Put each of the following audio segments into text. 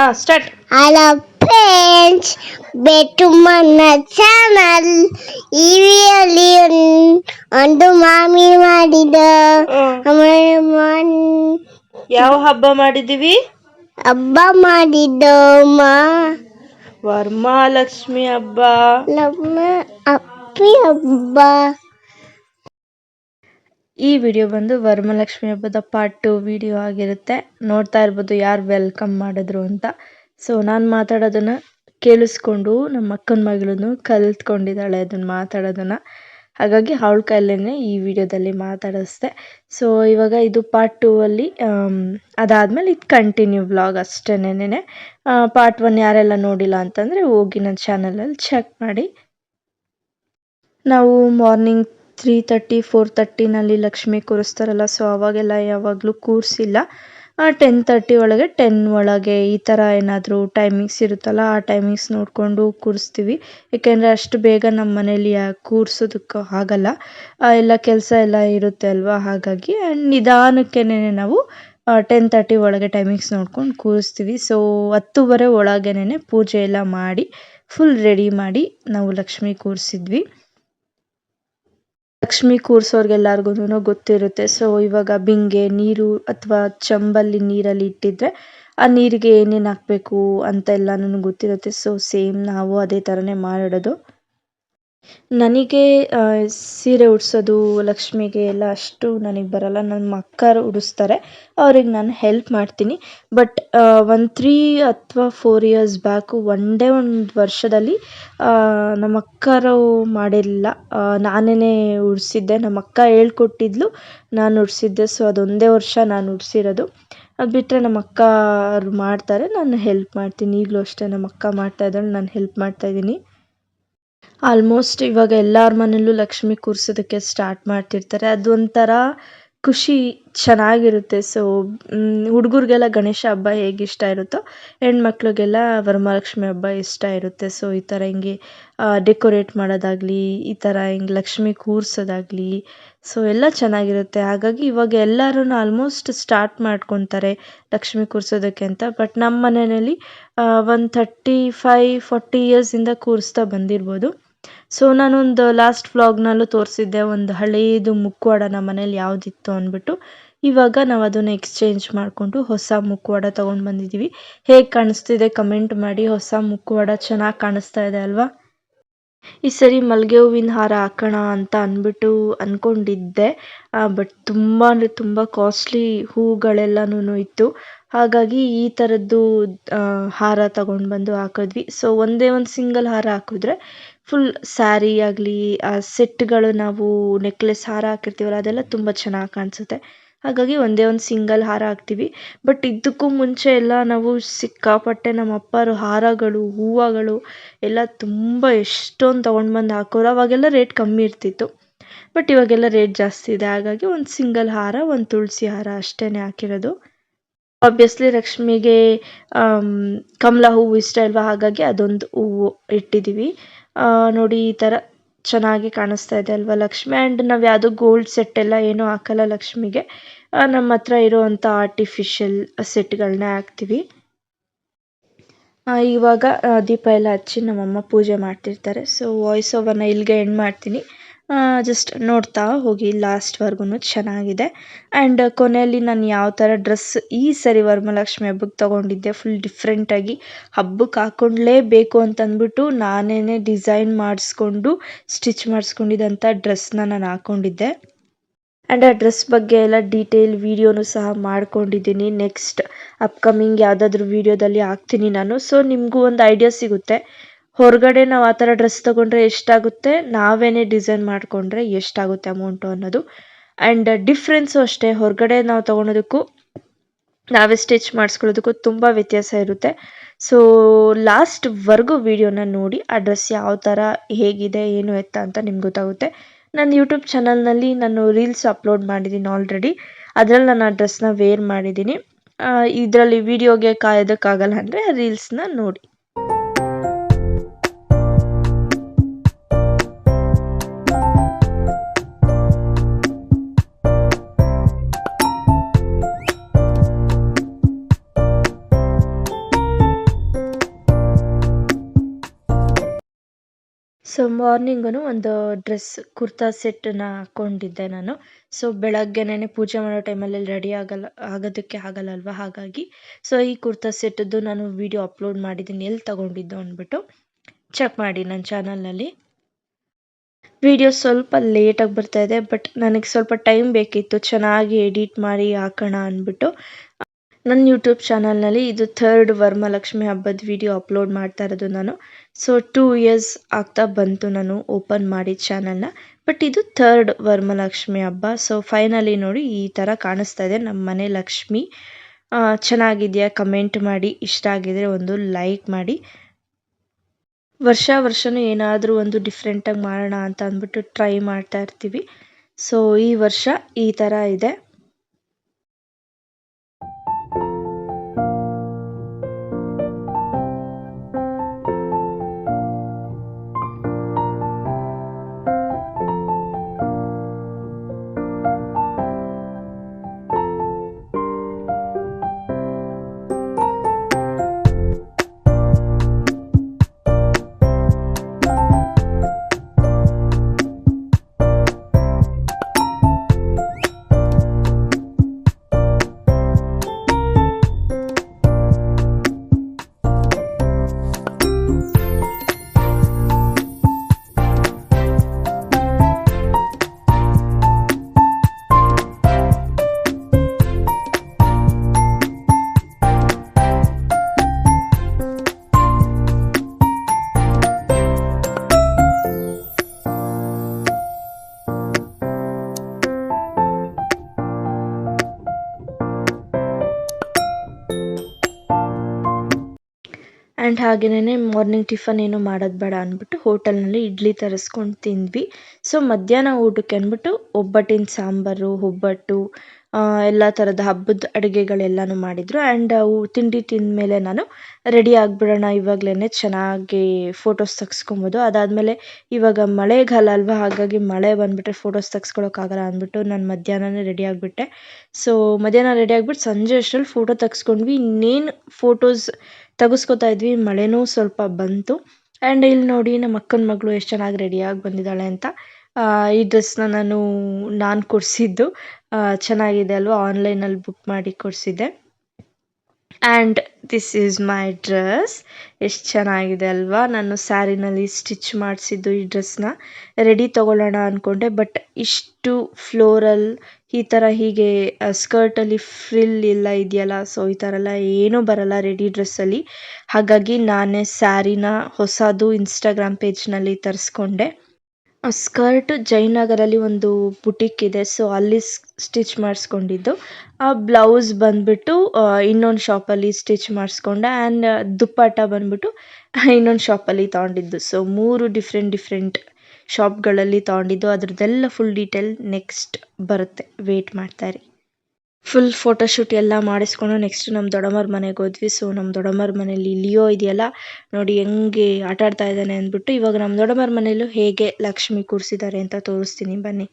ಹಾ start hello friends ಬೆಟ್ಟು ಮನ್ನ channel ಈ ವಿಡಿಯೋಲಿ ಒಂದು ಮಾಮಿ ಮಾಡಿದ ಆಮೇಲೆ ಮನ್- ಯಾವ ಹಬ್ಬ ಮಾಡಿದೀವಿ ಹಬ್ಬ ಮಾಡಿದ್ದ ಮಾ ವರಮಹಾಲಕ್ಷ್ಮಿ ಹಬ್ಬ. ನಮ್ಮ ಅಪ್ಪಿ ಹಬ್ಬ. ಈ ವಿಡಿಯೋ ಬಂದು ವರಮಹಾಲಕ್ಷ್ಮಿ ಹಬ್ಬದ ಪಾರ್ಟ್ ಟು ವಿಡಿಯೋ ಆಗಿರುತ್ತೆ. ನೋಡ್ತಾ ಇರ್ಬೋದು ಯಾರು ವೆಲ್ಕಮ್ ಮಾಡಿದ್ರು ಅಂತ. ಸೊ ನಾನು ಮಾತಾಡೋದನ್ನ ಕೇಳಿಸ್ಕೊಂಡು ನಮ್ಮ ಅಕ್ಕನ ಮಗಳನ್ನು ಕಲ್ತ್ಕೊಂಡಿದ್ದಾಳೆ ಅದನ್ನು ಮಾತಾಡೋದನ್ನು. ಹಾಗಾಗಿ ಅವಳ ಕೈಲೇ ಈ ವಿಡಿಯೋದಲ್ಲಿ ಮಾತಾಡಿಸ್ದೆ ಸೊ ಇವಾಗ ಇದು ಪಾರ್ಟ್ ಟೂ ಅಲ್ಲಿ ಅದಾದಮೇಲೆ ಇದು ಕಂಟಿನ್ಯೂ ವ್ಲಾಗ್ ಅಷ್ಟೇನೇನೆ. ಪಾರ್ಟ್ ಒನ್ ಯಾರೆಲ್ಲ ನೋಡಿಲ್ಲ ಅಂತಂದರೆ ಹೋಗಿ ನನ್ನ ಚಾನಲಲ್ಲಿ ಚೆಕ್ ಮಾಡಿ. ನಾವು ಮಾರ್ನಿಂಗ್ ತ್ರೀ ತರ್ಟಿ ಫೋರ್ ತರ್ಟಿನಲ್ಲಿ ಲಕ್ಷ್ಮಿ ಕೂರಿಸ್ತಾರಲ್ಲ ಸೊ ಅವಾಗೆಲ್ಲ ಯಾವಾಗಲೂ ಕೂರಿಸಿಲ್ಲ. ಟೆನ್ ತರ್ಟಿ ಒಳಗೆ ಟೆನ್ ಒಳಗೆ ಈ ಥರ ಏನಾದರೂ ಟೈಮಿಂಗ್ಸ್ ಇರುತ್ತಲ್ಲ, ಆ ಟೈಮಿಂಗ್ಸ್ ನೋಡಿಕೊಂಡು ಕೂರಿಸ್ತೀವಿ. ಏಕೆಂದರೆ ಅಷ್ಟು ಬೇಗ ನಮ್ಮ ಮನೇಲಿ ಕೂರ್ಸೋದಕ್ಕೆ ಆಗಲ್ಲ. ಎಲ್ಲ ಕೆಲಸ ಎಲ್ಲ ಇರುತ್ತೆ ಅಲ್ವಾ? ಹಾಗಾಗಿ ನಿಧಾನಕ್ಕೆ ನಾವು ಟೆನ್ ತರ್ಟಿ ಒಳಗೆ ಟೈಮಿಂಗ್ಸ್ ನೋಡ್ಕೊಂಡು ಕೂರಿಸ್ತೀವಿ. ಸೊ ಹತ್ತುವರೆ ಒಳಗೇನೆ ಪೂಜೆ ಎಲ್ಲ ಮಾಡಿ ಫುಲ್ ರೆಡಿ ಮಾಡಿ ನಾವು ಲಕ್ಷ್ಮಿ ಕೂರಿಸಿದ್ವಿ. ಲಕ್ಷ್ಮಿ ಕೂರ್ಸೋರ್ಗೆಲ್ಲರಿಗೂ ಗೊತ್ತಿರುತ್ತೆ. ಸೊ ಇವಾಗ ಬಿಂಗೆ, ನೀರು ಅಥವಾ ಚಂಬಲ್ಲಿ ನೀರಲ್ಲಿ ಇಟ್ಟಿದ್ರೆ ಆ ನೀರಿಗೆ ಏನೇನು ಹಾಕಬೇಕು ಅಂತ ಎಲ್ಲಾನು ಗೊತ್ತಿರುತ್ತೆ. ಸೊ ಸೇಮ್ ನಾವು ಅದೇ ಥರನೇ ಮಾಡಿಡೋದು ನನಗೆ ಸೀರೆ ಉಡ್ಸೋದು ಲಕ್ಷ್ಮಿಗೆ ಎಲ್ಲ ಅಷ್ಟು ನನಗೆ ಬರಲ್ಲ. ನಮ್ಮ ಅಕ್ಕರು ಉಡಿಸ್ತಾರೆ. ಅವ್ರಿಗೆ ನಾನು ಹೆಲ್ಪ್ ಮಾಡ್ತೀನಿ. ಬಟ್ ಒಂದು ತ್ರೀ ಅಥವಾ ಫೋರ್ ಇಯರ್ಸ್ ಬ್ಯಾಕು ಒಂದೇ ಒಂದು ವರ್ಷದಲ್ಲಿ ನಮ್ಮ ಅಕ್ಕರು ಮಾಡಿರಲಿಲ್ಲ. ನಾನೇ ಉಡಿಸಿದ್ದೆ. ನಮ್ಮ ಅಕ್ಕ ಹೇಳ್ಕೊಟ್ಟಿದ್ಲು, ನಾನು ಉಡಿಸಿದ್ದೆ. ಸೊ ಅದೊಂದೇ ವರ್ಷ ನಾನು ಉಡಿಸಿರೋದು. ಅದು ಬಿಟ್ಟರೆ ನಮ್ಮ ಅಕ್ಕ ಅವ್ರು ಮಾಡ್ತಾರೆ. ನಾನು ಹೆಲ್ಪ್ ಮಾಡ್ತೀನಿ. ಈಗಲೂ ಅಷ್ಟೇ ನಮ್ಮ ಅಕ್ಕ ಮಾಡ್ತಾ ಇದ್ದಾಳೆ. ನಾನು ಹೆಲ್ಪ್ ಮಾಡ್ತಾ ಇದ್ದೀನಿ. ಆಲ್ಮೋಸ್ಟ್ ಇವಾಗ ಎಲ್ಲರ ಮನೇಲೂ ಲಕ್ಷ್ಮಿ ಕೂರ್ಸೋದಕ್ಕೆ ಸ್ಟಾರ್ಟ್ ಮಾಡ್ತಿರ್ತಾರೆ. ಅದೊಂಥರ ಖುಷಿ ಚೆನ್ನಾಗಿರುತ್ತೆ. ಸೊ ಹುಡುಗರಿಗೆಲ್ಲ ಗಣೇಶ ಹಬ್ಬ ಹೇಗೆ ಇಷ್ಟ ಇರುತ್ತೋ, ಹೆಣ್ಮಕ್ಳಿಗೆಲ್ಲ ವರಮಹಾಲಕ್ಷ್ಮಿ ಹಬ್ಬ ಇಷ್ಟ ಇರುತ್ತೆ. ಸೊ ಈ ಥರ ಹಿಂಗೆ ಡೆಕೋರೇಟ್ ಮಾಡೋದಾಗಲಿ, ಈ ಥರ ಹಿಂಗೆ ಲಕ್ಷ್ಮಿ ಕೂರ್ಸೋದಾಗ್ಲಿ ಸೊ ಎಲ್ಲ ಚೆನ್ನಾಗಿರುತ್ತೆ. ಹಾಗಾಗಿ ಇವಾಗ ಎಲ್ಲರೂ ಆಲ್ಮೋಸ್ಟ್ ಸ್ಟಾರ್ಟ್ ಮಾಡ್ಕೊತಾರೆ ಲಕ್ಷ್ಮಿ ಕೂರ್ಸೋದಕ್ಕೆ ಅಂತ. ಬಟ್ ನಮ್ಮ ಮನೆಯಲ್ಲಿ ಒಂದು ಥರ್ಟಿ ಫೈವ್ ಫೋರ್ಟಿ ಇಯರ್ಸಿಂದ ಕೂರಿಸ್ತಾ ಬಂದಿರ್ಬೋದು. ಸೊ ನಾನೊಂದು ಲಾಸ್ಟ್ ವ್ಲಾಗ್ನಲ್ಲೂ ತೋರಿಸಿದ್ದೆ, ಒಂದು ಹಳೇದು ಮುಖವಾಡ ನಮ್ಮ ಮನೇಲಿ ಯಾವುದಿತ್ತು ಅಂದ್ಬಿಟ್ಟು. ಇವಾಗ ನಾವು ಅದನ್ನು ಎಕ್ಸ್ಚೇಂಜ್ ಮಾಡಿಕೊಂಡು ಹೊಸ ಮುಖವಾಡ ತೊಗೊಂಡು ಬಂದಿದ್ದೀವಿ ಹೇಗೆ ಕಾಣಿಸ್ತಿದೆ ಕಮೆಂಟ್ ಮಾಡಿ, ಹೊಸ ಮುಖವಾಡ ಚೆನ್ನಾಗಿ ಕಾಣಿಸ್ತಾ ಇದೆ ಅಲ್ವಾ? ಈ ಸರಿ ಮಲ್ಲಿಗೆ ಹೂವಿನ ಹಾರ ಹಾಕೋಣ ಅಂತ ಅಂದ್ಬಿಟ್ಟು ಅಂದ್ಕೊಂಡಿದ್ದೆ ಬಟ್ ತುಂಬ ಅಂದರೆ ತುಂಬ ಕಾಸ್ಟ್ಲಿ ಹೂಗಳೆಲ್ಲನೂ ಇತ್ತು. ಹಾಗಾಗಿ ಈ ಥರದ್ದು ಹಾರ ತಗೊಂಡು ಬಂದು ಹಾಕಿದ್ವಿ. ಸೊ ಒಂದೇ ಒಂದು ಸಿಂಗಲ್ ಹಾರ ಹಾಕಿದ್ರೆ ಫುಲ್ ಸ್ಯಾರಿ ಆಗಲಿ, ಆ ಸೆಟ್ಗಳು ನಾವು ನೆಕ್ಲೆಸ್ ಹಾರ ಹಾಕಿರ್ತೀವಲ್ಲ, ಅದೆಲ್ಲ ತುಂಬ ಚೆನ್ನಾಗಿ ಕಾಣಿಸುತ್ತೆ. ಹಾಗಾಗಿ ಒಂದೇ ಒಂದು ಸಿಂಗಲ್ ಹಾರ ಹಾಕ್ತೀವಿ. ಬಟ್ ಇದಕ್ಕೂ ಮುಂಚೆ ಎಲ್ಲ ನಾವು ಸಿಕ್ಕಾಪಟ್ಟೆ ನಮ್ಮ ಅಪ್ಪರು ಹಾರಗಳು, ಹೂವುಗಳು ಎಲ್ಲ ತುಂಬ ಎಷ್ಟೊಂದು ತೊಗೊಂಡು ಬಂದು ಹಾಕೋರು. ಅವಾಗೆಲ್ಲ ರೇಟ್ ಕಮ್ಮಿ ಇರ್ತಿತ್ತು. ಬಟ್ ಇವಾಗೆಲ್ಲ ರೇಟ್ ಜಾಸ್ತಿ ಇದೆ. ಹಾಗಾಗಿ ಒಂದು ಸಿಂಗಲ್ ಹಾರ, ಒಂದು ತುಳಸಿ ಹಾರ ಅಷ್ಟೇ ಹಾಕಿರೋದು. ಆಬ್ವಿಯಸ್ಲಿ ಲಕ್ಷ್ಮಿಗೆ ಕಮಲ ಹೂವು ಇಷ್ಟ ಅಲ್ವಾ ಹಾಗಾಗಿ ಅದೊಂದು ಹೂವು ಇಟ್ಟಿದ್ದೀವಿ. ನೋಡಿ ಈ ಥರ ಚೆನ್ನಾಗಿ ಕಾಣಿಸ್ತಾ ಇದೆ ಅಲ್ವಾ ಲಕ್ಷ್ಮಿ? ಆ್ಯಂಡ್ ನಾವು ಯಾವುದೋ ಗೋಲ್ಡ್ ಸೆಟ್ ಎಲ್ಲ ಏನೂ ಹಾಕಲ್ಲ ಲಕ್ಷ್ಮಿಗೆ. ನಮ್ಮ ಹತ್ರ ಇರುವಂಥ ಆರ್ಟಿಫಿಷಿಯಲ್ ಸೆಟ್ಗಳನ್ನ ಹಾಕ್ತೀವಿ. ಇವಾಗ ದೀಪ ಎಲ್ಲ ಹಚ್ಚಿ ನಮ್ಮಮ್ಮ ಪೂಜೆ ಮಾಡ್ತಿರ್ತಾರೆ. ಸೊ ವಾಯ್ಸ್ ಓವರ್ನ ಇಲ್ಲಿಗೆ ಎಂಡ್ ಮಾಡ್ತೀನಿ. ಜಸ್ಟ್ ನೋಡ್ತಾ ಹೋಗಿ ಲಾಸ್ಟ್ವರ್ಗೂ ಚೆನ್ನಾಗಿದೆ. ಆ್ಯಂಡ್ ಕೊನೆಯಲ್ಲಿ ನಾನು ಯಾವ ಥರ ಡ್ರೆಸ್ ಈ ಸರಿ ವರಮಹಾಲಕ್ಷ್ಮಿ ಹಬ್ಬಕ್ಕೆ ತೊಗೊಂಡಿದ್ದೆ ಫುಲ್ ಡಿಫ್ರೆಂಟಾಗಿ ಹಬ್ಬಕ್ಕೆ ಅಂತ ಅಂದ್ಬಿಟ್ಟು ನಾನೇ ಡಿಸೈನ್ ಮಾಡಿಸ್ಕೊಂಡು ಸ್ಟಿಚ್ ಮಾಡಿಸ್ಕೊಂಡಿದ್ದಂಥ ಡ್ರೆಸ್ನ ನಾನು ಹಾಕ್ಕೊಂಡಿದ್ದೆ ಆ್ಯಂಡ್ ಆ ಡ್ರೆಸ್ ಬಗ್ಗೆ ಎಲ್ಲ ಡೀಟೇಲ್ ವಿಡಿಯೋನು ಸಹ ಮಾಡ್ಕೊಂಡಿದ್ದೀನಿ. ನೆಕ್ಸ್ಟ್ ಅಪ್ಕಮಿಂಗ್ ಯಾವುದಾದ್ರೂ ವಿಡಿಯೋದಲ್ಲಿ ಹಾಕ್ತೀನಿ ನಾನು. ಸೊ ನಿಮಗೂ ಒಂದು ಐಡಿಯಾ ಸಿಗುತ್ತೆ. ಹೊರಗಡೆ ನಾವು ಆ ಥರ ಡ್ರೆಸ್ ತೊಗೊಂಡ್ರೆ ಎಷ್ಟಾಗುತ್ತೆ? ನಾವೇನೇ ಡಿಸೈನ್ ಮಾಡಿಕೊಂಡ್ರೆ ಎಷ್ಟಾಗುತ್ತೆ ಅಮೌಂಟು ಅನ್ನೋದು. ಆ್ಯಂಡ್ ಡಿಫ್ರೆನ್ಸು ಅಷ್ಟೇ, ಹೊರಗಡೆ ನಾವು ತೊಗೊಳೋದಕ್ಕೂ, ನಾವೇ ಸ್ಟಿಚ್ ಮಾಡಿಸ್ಕೊಳ್ಳೋದಕ್ಕೂ ತುಂಬ ವ್ಯತ್ಯಾಸ ಇರುತ್ತೆ. ಸೊ ಲಾಸ್ಟ್ವರೆಗೂ ವಿಡಿಯೋನ ನೋಡಿ, ಆ ಡ್ರೆಸ್ ಯಾವ ಥರ, ಹೇಗಿದೆ, ಏನು ಎತ್ತ ಅಂತ ನಿಮ್ಗೆ ಗೊತ್ತಾಗುತ್ತೆ. ನನ್ನ ಯೂಟ್ಯೂಬ್ ಚಾನಲ್ನಲ್ಲಿ ನಾನು ರೀಲ್ಸ್ ಅಪ್ಲೋಡ್ ಮಾಡಿದ್ದೀನಿ ಆಲ್ರೆಡಿ ಅದರಲ್ಲಿ ನಾನು ಆ ಡ್ರೆಸ್ನ ವೇರ್ ಮಾಡಿದ್ದೀನಿ ಇದರಲ್ಲಿ ವೀಡಿಯೋಗೆ ಕಾಯೋದಕ್ಕಾಗಲ್ಲ ಅಂದರೆ ರೀಲ್ಸ್ನ ನೋಡಿ. ಸೊ ಮಾರ್ನಿಂಗೂ ಒಂದು ಡ್ರೆಸ್ ಕುರ್ತಾ ಸೆಟ್ಟನ್ನು ಹಾಕ್ಕೊಂಡಿದ್ದೆ ನಾನು. ಸೊ ಬೆಳಗ್ಗೆನೇ ಪೂಜೆ ಮಾಡೋ ಟೈಮಲ್ಲಿ ರೆಡಿ ಆಗಲ್ಲ, ಆಗೋದಕ್ಕೆ ಆಗಲ್ಲ ಅಲ್ವಾ? ಹಾಗಾಗಿ ಸೊ ಈ ಕುರ್ತಾ ಸೆಟ್ಟದ್ದು ನಾನು ವಿಡಿಯೋ ಅಪ್ಲೋಡ್ ಮಾಡಿದ್ದೀನಿ. ಎಲ್ಲಿ ತಗೊಂಡಿದ್ದು ಅಂದ್ಬಿಟ್ಟು ಚೆಕ್ ಮಾಡಿ ನನ್ನ ಚಾನಲ್ನಲ್ಲಿ ವಿಡಿಯೋ ಸ್ವಲ್ಪ ಲೇಟಾಗಿ ಬರ್ತಾ ಇದೆ ಬಟ್ ನನಗೆ ಸ್ವಲ್ಪ ಟೈಮ್ ಬೇಕಿತ್ತು. ಚೆನ್ನಾಗಿ ಎಡಿಟ್ ಮಾಡಿ ಹಾಕೋಣ ಅಂದ್ಬಿಟ್ಟು. ನನ್ನ ಯೂಟ್ಯೂಬ್ ಚಾನಲ್ನಲ್ಲಿ ಇದು ಥರ್ಡ್ ವರಮಹಾಲಕ್ಷ್ಮಿ ಹಬ್ಬದ ವಿಡಿಯೋ ಅಪ್ಲೋಡ್ ಮಾಡ್ತಾ ಇರೋದು ನಾನು. ಸೊ ಟೂ ಇಯರ್ಸ್ ಆಗ್ತಾ ಬಂತು ನಾನು ಓಪನ್ ಮಾಡಿದ ಚಾನಲ್ನ. ಬಟ್ ಇದು ಥರ್ಡ್ ವರಮಹಾಲಕ್ಷ್ಮಿ ಹಬ್ಬ. ಸೊ ಫೈನಲಿ ನೋಡಿ ಈ ಥರ ಕಾಣಿಸ್ತಾ ಇದೆ. ನಮ್ಮ ಮನೆ ಲಕ್ಷ್ಮಿ ಚೆನ್ನಾಗಿದೆಯಾ? ಕಮೆಂಟ್ ಮಾಡಿ. ಇಷ್ಟ ಆಗಿದ್ರೆ ಒಂದು ಲೈಕ್ ಮಾಡಿ. ವರ್ಷ ವರ್ಷನೂ ಏನಾದರೂ ಒಂದು ಡಿಫ್ರೆಂಟಾಗಿ ಮಾಡೋಣ ಅಂತ ಅಂದ್ಬಿಟ್ಟು ಟ್ರೈ ಮಾಡ್ತಾ ಇರ್ತೀವಿ. ಸೊ ಈ ವರ್ಷ ಈ ಥರ ಇದೆ. ಆ್ಯಂಡ್ ಹಾಗೆನೇ ಮಾರ್ನಿಂಗ್ ಟಿಫನ್ ಏನು ಮಾಡೋದು ಬೇಡ ಅಂದ್ಬಿಟ್ಟು ಹೋಟೆಲ್ನಲ್ಲಿ ಇಡ್ಲಿ ತರಿಸ್ಕೊಂಡು ತಿಂದ್ವಿ. ಸೊ ಮಧ್ಯಾಹ್ನ ಊಟಕ್ಕೆ ಅಂದ್ಬಿಟ್ಟು ಒಬ್ಬಟ್ಟಿನ ಸಾಂಬಾರು, ಒಬ್ಬಟ್ಟು ಎಲ್ಲ ಥರದ ಹಬ್ಬದ ಅಡುಗೆಗಳೆಲ್ಲನೂ ಮಾಡಿದರು. ಆ್ಯಂಡ್ ಅವು ತಿಂಡಿ ತಿಂದಮೇಲೆ ನಾನು ರೆಡಿ ಆಗಿಬಿಡೋಣ ಇವಾಗಲೇ ಚೆನ್ನಾಗಿ ಫೋಟೋಸ್ ತೆಗ್ಸ್ಕೊಬೋದು. ಅದಾದಮೇಲೆ ಇವಾಗ ಮಳೆಗಾಲ ಅಲ್ವಾ, ಹಾಗಾಗಿ ಮಳೆ ಬಂದುಬಿಟ್ರೆ ಫೋಟೋಸ್ ತೆಗ್ಸ್ಕೊಳಕ್ಕಾಗಲ್ಲ ಅಂದ್ಬಿಟ್ಟು ನಾನು ಮಧ್ಯಾಹ್ನನೇ ರೆಡಿ ಆಗಿಬಿಟ್ಟೆ. ಸೊ ಮಧ್ಯಾಹ್ನ ರೆಡಿ ಆಗಿಬಿಟ್ಟು ಸಂಜೆ ಅಷ್ಟರಲ್ಲಿ ಫೋಟೋ ತೆಗ್ಸ್ಕೊಂಡ್ವಿ. ಇನ್ನೇನು ಫೋಟೋಸ್ ತೆಗೆಸ್ಕೊತಾ ಇದ್ವಿ ಮಳೆನೂ ಸ್ವಲ್ಪ ಬಂತು. ಆ್ಯಂಡ್ ಇಲ್ಲಿ ನೋಡಿ ನಮ್ಮ ಅಕ್ಕನ ಮಗಳು ಎಷ್ಟು ಚೆನ್ನಾಗಿ ರೆಡಿಯಾಗಿ ಬಂದಿದ್ದಾಳೆ ಅಂತ. ಈ ಡ್ರೆಸ್ನ ನಾನು ನಾನು ಕೊಡಿಸಿದ್ದು. ಚೆನ್ನಾಗಿದೆ ಅಲ್ವಾ? ಆನ್ಲೈನಲ್ಲಿ ಬುಕ್ ಮಾಡಿ ಕೊಡಿಸಿದ್ದೆ. And this is my dress ಎಷ್ಟು ಚೆನ್ನಾಗಿದೆ ಅಲ್ವಾ? ನಾನು ಸ್ಯಾರಿನಲ್ಲಿ ಸ್ಟಿಚ್ ಮಾಡಿಸಿದ್ದು ಈ ಡ್ರೆಸ್ನ. ರೆಡಿ ತೊಗೊಳ್ಳೋಣ ಅಂದ್ಕೊಂಡೆ ಬಟ್ ಇಷ್ಟು ಫ್ಲೋರಲ್, ಈ ಥರ ಹೀಗೆ ಸ್ಕರ್ಟಲ್ಲಿ ಫ್ರಿಲ್ ಎಲ್ಲ ಇದೆಯಲ್ಲ, ಸೊ ಈ ಥರ ಎಲ್ಲ ಏನೂ ಬರಲ್ಲ ರೆಡಿ ಡ್ರೆಸ್ಸಲ್ಲಿ. ಹಾಗಾಗಿ ನಾನೇ ಸ್ಯಾರಿನ ಹೊಸದು ಇನ್ಸ್ಟಾಗ್ರಾಮ್ ಪೇಜ್ನಲ್ಲಿ ತರಿಸ್ಕೊಂಡೆ. ಸ್ಕರ್ಟ್ ಜಯನಗರಲ್ಲಿ ಒಂದು ಬುಟಿಕ್ ಇದೆ, ಸೊ ಅಲ್ಲಿ ಸ್ಟಿಚ್ ಮಾಡಿಸ್ಕೊಂಡಿದ್ದು. ಆ ಬ್ಲೌಸ್ ಬಂದ್ಬಿಟ್ಟು ಇನ್ನೊಂದು ಶಾಪಲ್ಲಿ ಸ್ಟಿಚ್ ಮಾಡಿಸ್ಕೊಂಡೆ. ಆ್ಯಂಡ್ ದುಪ್ಪಟ್ಟ ಬಂದ್ಬಿಟ್ಟು ಇನ್ನೊಂದು ಶಾಪಲ್ಲಿ ತೊಗೊಂಡಿದ್ದು. ಸೊ ಮೂರು ಡಿಫ್ರೆಂಟ್ ಡಿಫ್ರೆಂಟ್ ಶಾಪ್ಗಳಲ್ಲಿ ತೊಗೊಂಡಿದ್ದು. ಅದರದ್ದೆಲ್ಲ ಫುಲ್ ಡೀಟೇಲ್ ನೆಕ್ಸ್ಟ್ ಬರುತ್ತೆ. ವೇಟ್ ಮಾಡ್ತಾಯಿರಿ ಫುಲ್ ಫೋಟೋಶೂಟ್ ಎಲ್ಲ ಮಾಡಿಸ್ಕೊಂಡು ನೆಕ್ಸ್ಟ್ ನಮ್ಮ ದೊಡ್ಡಮ್ಮರ ಮನೆಗೆ ಹೋದ್ವಿ. ಸೊ ನಮ್ಮ ದೊಡ್ಡಮ್ಮರ ಮನೇಲಿ ಲಿಯೋ ಇದೆಯಲ್ಲ, ನೋಡಿ ಹೆಂಗೆ ಆಟ ಆಡ್ತಾ ಇದ್ದಾನೆ ಅಂದ್ಬಿಟ್ಟು ಇವಾಗ ನಮ್ಮ ದೊಡ್ಡಮ್ಮರ ಮನೇಲೂ ಹೇಗೆ ಲಕ್ಷ್ಮಿ ಕೂರಿಸಿದ್ದಾರೆ ಅಂತ ತೋರಿಸ್ತೀನಿ. ಬನ್ನಿ.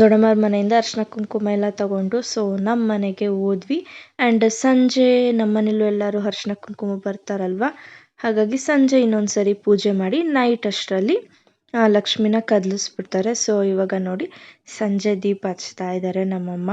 ದೊಡ್ಡಮ್ಮರ ಮನೆಯಿಂದ ಅರಿಶಿನ ಕುಂಕುಮ ಎಲ್ಲ ತಗೊಂಡು ಸೊ ನಮ್ಮ ಮನೆಗೆ ಹೋದ್ವಿ. ಆ್ಯಂಡ್ ಸಂಜೆ ನಮ್ಮ ಮನೇಲೂ ಎಲ್ಲರೂ ಅರ್ಶಿನ ಕುಂಕುಮ ಬರ್ತಾರಲ್ವ? ಹಾಗಾಗಿ ಸಂಜೆ ಇನ್ನೊಂದು ಸರಿ ಪೂಜೆ ಮಾಡಿ ನೈಟ್ ಅಷ್ಟರಲ್ಲಿ ಲಕ್ಷ್ಮಿನ ಕದಲಿಸ್ಬಿಡ್ತಾರೆ. ಸೊ ಇವಾಗ ನೋಡಿ, ಸಂಜೆ ದೀಪ ಹಚ್ತಾ ಇದ್ದಾರೆ ನಮ್ಮಮ್ಮ.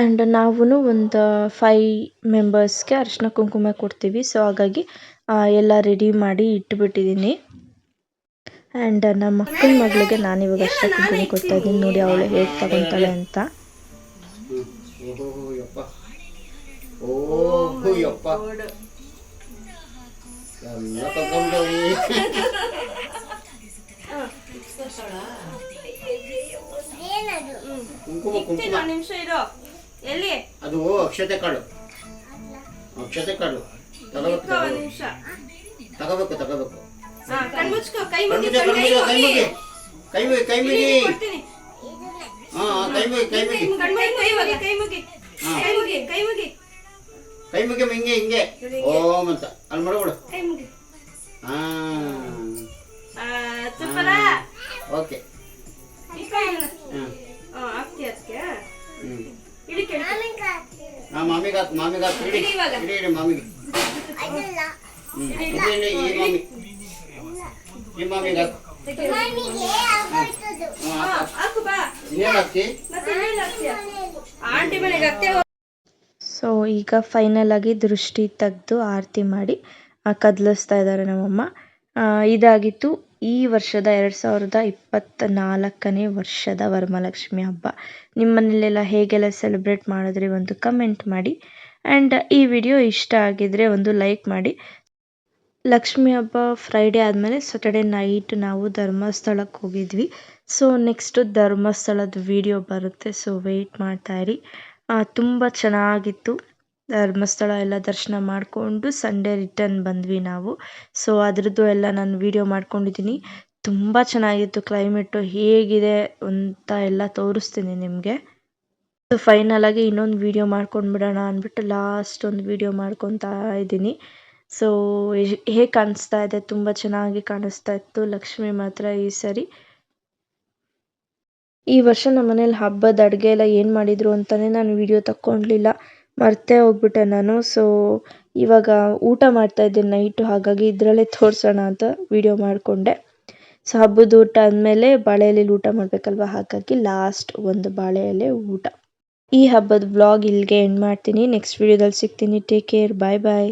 ಆ್ಯಂಡ್ ನಾವು ಒಂದು ಫೈ ಮೆಂಬರ್ಸ್ಗೆ ಅರಿಶಿನ ಕುಂಕುಮ ಕೊಡ್ತೀವಿ. ಸೊ ಹಾಗಾಗಿ ಎಲ್ಲ ರೆಡಿ ಮಾಡಿ ಇಟ್ಬಿಟ್ಟಿದ್ದೀನಿ ಆ್ಯಂಡ್ ನಮ್ಮ ಮಕ್ಕಳ ಮಗಳಿಗೆ ನಾನು ಇವಾಗ ಅರಿಶಿನ ಕುಂಕುಮ ಕೊಡ್ತಾ ಇದ್ದೀನಿ. ನೋಡಿ ಅವಳು ಹೇಗೆ ತಗೊತಾಳೆ ಅಂತ. ಓಹೋ ಯಪ್ಪ ಓಹೋ ಯಪ್ಪ ಎಲ್ಲ ತಗೊಂಡವಿ ಕುಂಕುಮ ಕುಂಕುಮ ನಿಮಿಷ ಇರೋ. ಎಲ್ಲಿ? ಅದು ಅಕ್ಷತೆ ಕಾಳು ಅಕ್ಷತೆ ಕಾಳು ತಗೋಬೇಕು ತಗೋಬೇಕು. ತಗೋಬೇಕು ಕೈ ಮುಗಿ ಕೈ ಮುಗಿ ಕೈ ಮುಗಿ ಕೈ ಕೈ ಮುಗಿ ಹಾ ಕೈ ಮುಗಿ ಕೈ ಮುಗಿ ಕೈ ಮುಗಿ ಕೈ ಮುಗಿ ಹಾ. ಕೈ ಮುಗಿ ಕೈ ಮುಗಿ ಕೈ ಮುಗಿ ಹಿಂಗೆ ಹಿಂಗೆ. ಓಂ ಅಂತ. ಅಲ್ಲಿ ಮಾಡ್ಬಿಡು ಕೈ ಮುಗಿ ಹಾ. ಓಕೆ. ಇಟ್ಕೊ ಮಾಮಿಗೆ ಮಾಮಿಗೆ ಇಡಿ ಇಡಿ ಇಡಿ ಮಾಮಿಗೆ. ಇಡಿ ಈ ಮಾಮಿ. ಈ ಮಾಮಿಗೆ ಸೊ ಈಗ ಫೈನಲ್ ಆಗಿ ದೃಷ್ಟಿ ತೆಗೆದು ಆರತಿ ಮಾಡಿ ಕದ್ಲಿಸ್ತಾ ಕದಲಿಸ್ತಾ ಇದ್ದಾರೆ ನಮ್ಮಮ್ಮ. ಇದಾಗಿತ್ತು. ಈ ವರ್ಷದ ಎರಡು ಸಾವಿರದ ಇಪ್ಪತ್ತ ನಾಲ್ಕನೇ ವರ್ಷದ ವರಮಹಾಲಕ್ಷ್ಮಿ ಹಬ್ಬ. ನಿಮ್ಮ ಮನೆಯಲ್ಲೆಲ್ಲ ಹೇಗೆಲ್ಲ ಸೆಲೆಬ್ರೇಟ್ ಮಾಡಿದ್ರಿ ಒಂದು ಕಮೆಂಟ್ ಮಾಡಿ. ಆ್ಯಂಡ್ ಈ ವಿಡಿಯೋ ಇಷ್ಟ ಆಗಿದ್ದರೆ ಒಂದು ಲೈಕ್ ಮಾಡಿ. ಲಕ್ಷ್ಮಿ ಹಬ್ಬ ಫ್ರೈಡೇ ಆದಮೇಲೆ ಸ್ಯಾಟರ್ಡೇ ನೈಟ್ ನಾವು ಧರ್ಮಸ್ಥಳಕ್ಕೆ ಹೋಗಿದ್ವಿ. ಸೊ ನೆಕ್ಸ್ಟು ಧರ್ಮಸ್ಥಳದ ವಿಡಿಯೋ ಬರುತ್ತೆ. ಸೊ ವೆಯ್ಟ್ ಮಾಡ್ತಾಯಿರಿ ತುಂಬ ಚೆನ್ನಾಗಿತ್ತು. ಧರ್ಮಸ್ಥಳ ಎಲ್ಲ ದರ್ಶನ ಮಾಡಿಕೊಂಡು ಸಂಡೇ ರಿಟರ್ನ್ ಬಂದ್ವಿ ನಾವು. ಸೊ ಅದರದ್ದು ಎಲ್ಲ ನಾನು ವೀಡಿಯೋ ಮಾಡ್ಕೊಂಡಿದ್ದೀನಿ. ತುಂಬ ಚೆನ್ನಾಗಿತ್ತು ಕ್ಲೈಮೇಟು ಹೇಗಿದೆ ಅಂತ ಎಲ್ಲ ತೋರಿಸ್ತೀನಿ ನಿಮಗೆ. ಸೊ ಫೈನಲಾಗಿ ಇನ್ನೊಂದು ವಿಡಿಯೋ ಮಾಡ್ಕೊಂಡು ಬಿಡೋಣ ಅಂದ್ಬಿಟ್ಟು ಲಾಸ್ಟ್ ಒಂದು ವೀಡಿಯೋ ಮಾಡ್ಕೊತಾ ಇದ್ದೀನಿ. ಸೊ ಹೇಗೆ ಕಾಣಿಸ್ತಾ ಇದೆ? ತುಂಬ ಚೆನ್ನಾಗಿ ಕಾಣಿಸ್ತಾ ಇತ್ತು. ಲಕ್ಷ್ಮಿ ಮಾತ್ರ ಈ ಸರಿ. ಈ ವರ್ಷ ನಮ್ಮ ಮನೇಲಿ ಹಬ್ಬದ ಅಡುಗೆ ಎಲ್ಲ ಏನು ಮಾಡಿದರು ಅಂತಲೇ ನಾನು ವಿಡಿಯೋ ತಕ್ಕೊಳ್ಲಿಲ್ಲ ಮರ್ತೇ ಹೋಗ್ಬಿಟ್ಟೆ ನಾನು. ಸೊ ಇವಾಗ ಊಟ ಮಾಡ್ತಾ ಇದ್ದೆ ನೈಟು ಹಾಗಾಗಿ ಇದರಲ್ಲೇ ತೋರಿಸೋಣ ಅಂತ ವಿಡಿಯೋ ಮಾಡಿಕೊಂಡೆ. ಸೊ ಹಬ್ಬದ ಊಟ ಆದಮೇಲೆ ಬಾಳೆ ಎಲೆಲಿ ಊಟ ಮಾಡಬೇಕಲ್ವ? ಹಾಗಾಗಿ ಲಾಸ್ಟ್ ಒಂದು ಬಾಳೆ ಎಲೆ ಊಟ. ಈ ಹಬ್ಬದ ಬ್ಲಾಗ್ ಇಲ್ಲಿಗೆ ಎಂಡ್ ಮಾಡ್ತೀನಿ. ನೆಕ್ಸ್ಟ್ ವಿಡಿಯೋದಲ್ಲಿ ಸಿಗ್ತೀನಿ. ಟೇಕ್ ಕೇರ್ ಬಾಯ್ ಬಾಯ್